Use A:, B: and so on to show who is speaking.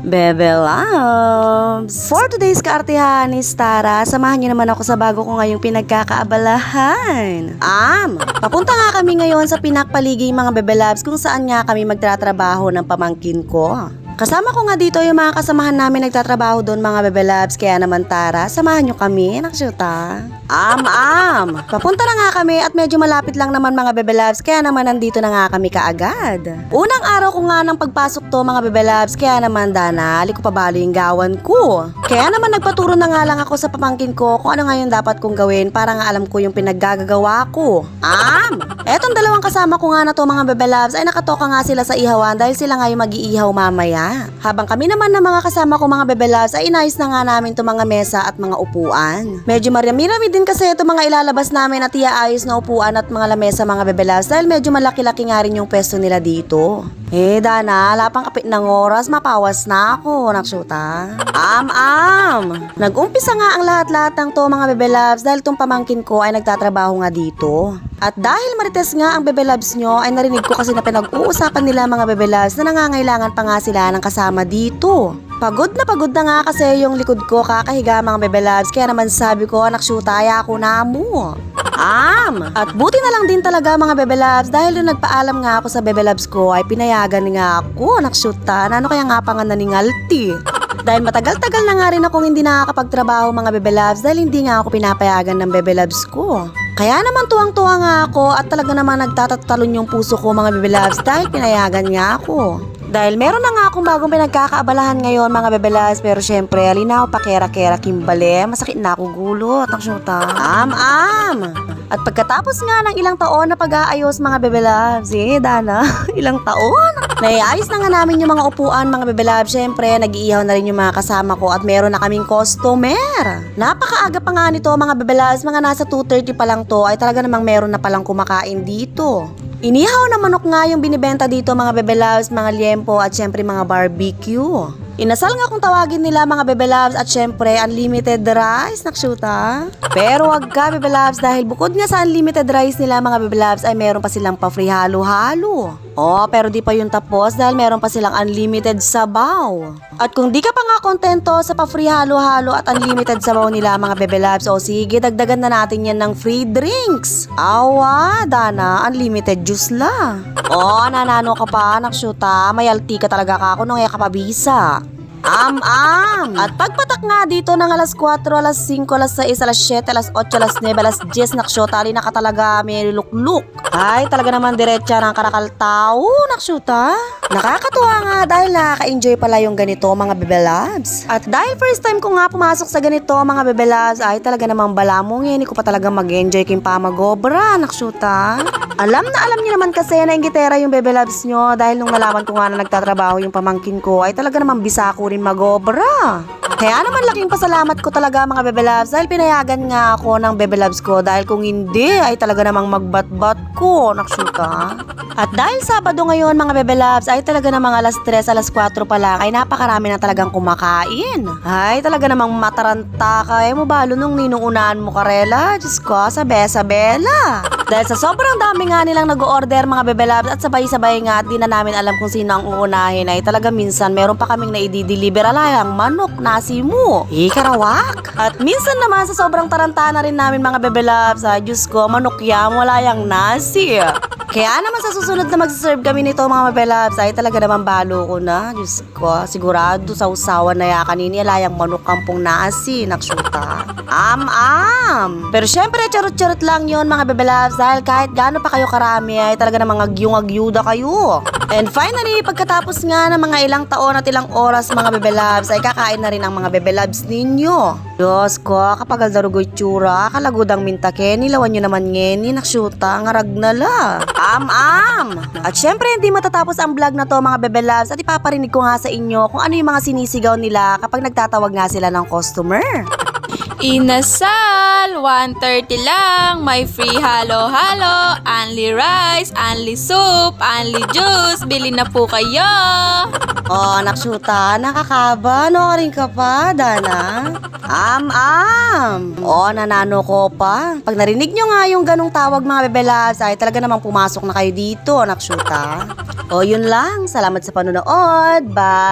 A: Bebe Loves! For today's kaartihan ni Tara, samahan niyo naman ako sa bago ko ngayong pinagkakaabalahan. Am, papunta nga kami ngayon sa pinakpaliging mga Bebe Loves kung saan nga kami magtratrabaho ng pamangkin ko. Kasama ko nga dito yung mga kasamahan namin nagtatrabaho doon mga Bebe Loves, kaya naman Tara, samahan niyo kami, naksyuta. Am, am! Papunta na nga kami at medyo malapit lang naman mga Bebe Loves, kaya naman nandito na nga kami kaagad. Unang araw ko nga ng pagpasok to mga Bebe Loves, kaya naman Dana, ali ko pabalo yung gawan ko. Kaya naman nagpaturo na nga lang ako sa pamangkin ko kung ano nga yung dapat kong gawin para nga alam ko yung pinaggagawa ko. Am! Etong dalawang kasama ko nga na to mga Bebe Loves ay nakatoka nga sila sa ihawan dahil sila nga yung mag-iihaw mamaya. Habang kami naman na mga kasama ko mga Bebe Loves ay inayos na nga namin to mga mesa at mga upuan. Medyo marami-rami din kasi ito mga ilalabas namin at iaayos na upuan at mga lamesa mga Bebe Loves dahil medyo malaki-laki nga rin yung pwesto nila dito. Eh Dana, wala pang kapit ng oras, mapawas na ako, naksyuta. Am, am! Nag-umpisa nga ang lahat-lahat ng to mga Bebe Loves dahil tong pamangkin ko ay nagtatrabaho nga dito. At dahil marites nga ang Bebe Loves nyo, ay narinig ko kasi na pinag-uusapan nila mga Bebe Loves na nangangailangan pa nga sila ng kasama dito. Pagod na pagod na nga kasi yung likod ko kakahiga mga Bebe Loves, kaya naman sabi ko, naksyutaya ako na mo. Am! At buti na lang din talaga mga Bebe Loves dahil nung nagpaalam nga ako sa Bebe Loves ko ay pinayagan nga ako, naksyuta, na ano kaya nga pa nga naningalti. Dahil matagal-tagal na nga rin akong hindi nakakapagtrabaho mga Bebe Loves dahil hindi nga ako pinapayagan ng Bebe Loves ko. Kaya naman tuwang-tuwa nga ako at talaga naman nagtatatalon yung puso ko mga Bebe Loves dahil pinayagan nga ako. Dahil meron na nga akong bagong pinagkakaabalahan ngayon mga bebelas pero syempre alina ako pakera-kera kimbale masakit na ako gulo at ang syuta. Am, am! At pagkatapos nga ng ilang taon na pag-aayos mga bebelabs, eh Dana, ilang taon? Naiayos na nga namin yung mga upuan mga bebelabs, syempre nag-iihaw na rin yung mga kasama ko at meron na kaming customer. Napakaaga pa nga nito mga bebelabs, mga nasa 2.30 pa lang to ay talaga namang meron na palang kumakain dito. Inihaw na manok nga yung binibenta dito mga bebe loves, mga liempo at syempre mga barbecue. Inasal nga kung tawagin nila mga bebe loves at syempre unlimited rice, naksyuta. Pero wag ka bebe loves dahil bukod nga sa unlimited rice nila mga bebe loves ay meron pa silang pa free halo-halo. Oh, pero di pa yun tapos dahil meron pa silang unlimited sabaw. At kung di ka pa nga kontento sa pa-free halo-halo at unlimited sabaw nila mga bebe loves, o sige, dagdagan na natin yan ng free drinks. Awa, Dana, unlimited juice la. Oh, nanano ka pa, naksyuta, mayalti ka talaga ka ako nung ka pa bisa. Am, am! At pagpatak nga dito ng alas 4, alas 5, alas 6, alas 7, alas 8, alas 9, alas 10, naksyota, ali na ka talaga may lukluk. Ay, talaga naman diretsa ng karakaltao, naksyota. Nakakatuwa nga dahil nakaka-enjoy pala yung ganito mga bebelabs. At dahil first time ko nga pumasok sa ganito mga bebelabs, ay talaga namang balamong hindi ko pa talaga mag-enjoy king pamagobra, naksyota. Alam na alam niyo naman kasi na ingitera yung bebelabs nyo dahil nung nalaman ko nga na nagtatrabaho yung pamangkin ko ay talaga namang bisa ko rin magobra. Kaya naman laking pasalamat ko talaga mga bebelabs dahil pinayagan nga ako ng bebelabs ko dahil kung hindi ay talaga namang magbat-bat ko, naksyuta. At dahil Sabado ngayon mga bebelabs ay talaga namang alas 3, alas 4 pa lang ay napakarami na talagang kumakain. Ay talaga namang mataranta ka eh mo balo nung ninuunahan mo karela. Diyos ko, sabe-sabela. Dahil sa sobrang dami nga nilang nag-order mga bebelabs at sabay-sabay nga at di na namin alam kung sino ang uunahin ay talaga minsan meron pa kaming naidi-deliver alayang manok, nasi mo, ikarawak. At minsan naman sa sobrang taranta na rin namin mga bebelabs ay Diyos ko, manok yan, wala yung nasi. Kaya naman sa susunod na mag-serve kami nito mga bebelabs ay talaga naman balo ko na. Diyos ko, sigurado sa usawa na ya kanini alayang manok kampong nasi, naksyuta. Am, am. Pero syempre, charot-charot lang yon mga bebelabs dahil kahit gaano pa kayo karami ay talaga namang agyong-agyuda kayo. And finally, pagkatapos nga ng mga ilang taon at ilang oras mga bebelabs ay kakain na rin ang mga bebelabs ninyo. Diyos ko, kapag aldarugoy tsura, kalagudang mintake, nilawan nyo naman ngeni, naksyuta, ngarag na la. Am, am! At syempre, hindi matatapos ang vlog na to mga bebelabs at ipaparinig ko nga sa inyo kung ano yung mga sinisigaw nila kapag nagtatawag nga sila ng customer.
B: Inasal, 130 lang, may free halo-halo, only rice, only soup, only juice, bili na po kayo.
A: Oh, naksyuta, nakakaba, no ka rin ka pa, Dana? Am, am! Oh, nanano ko pa. Pag narinig nyo nga yung ganong tawag mga bebelas, ay talaga namang pumasok na kayo dito, naksyuta. O, yun lang. Salamat sa panonood. Bye!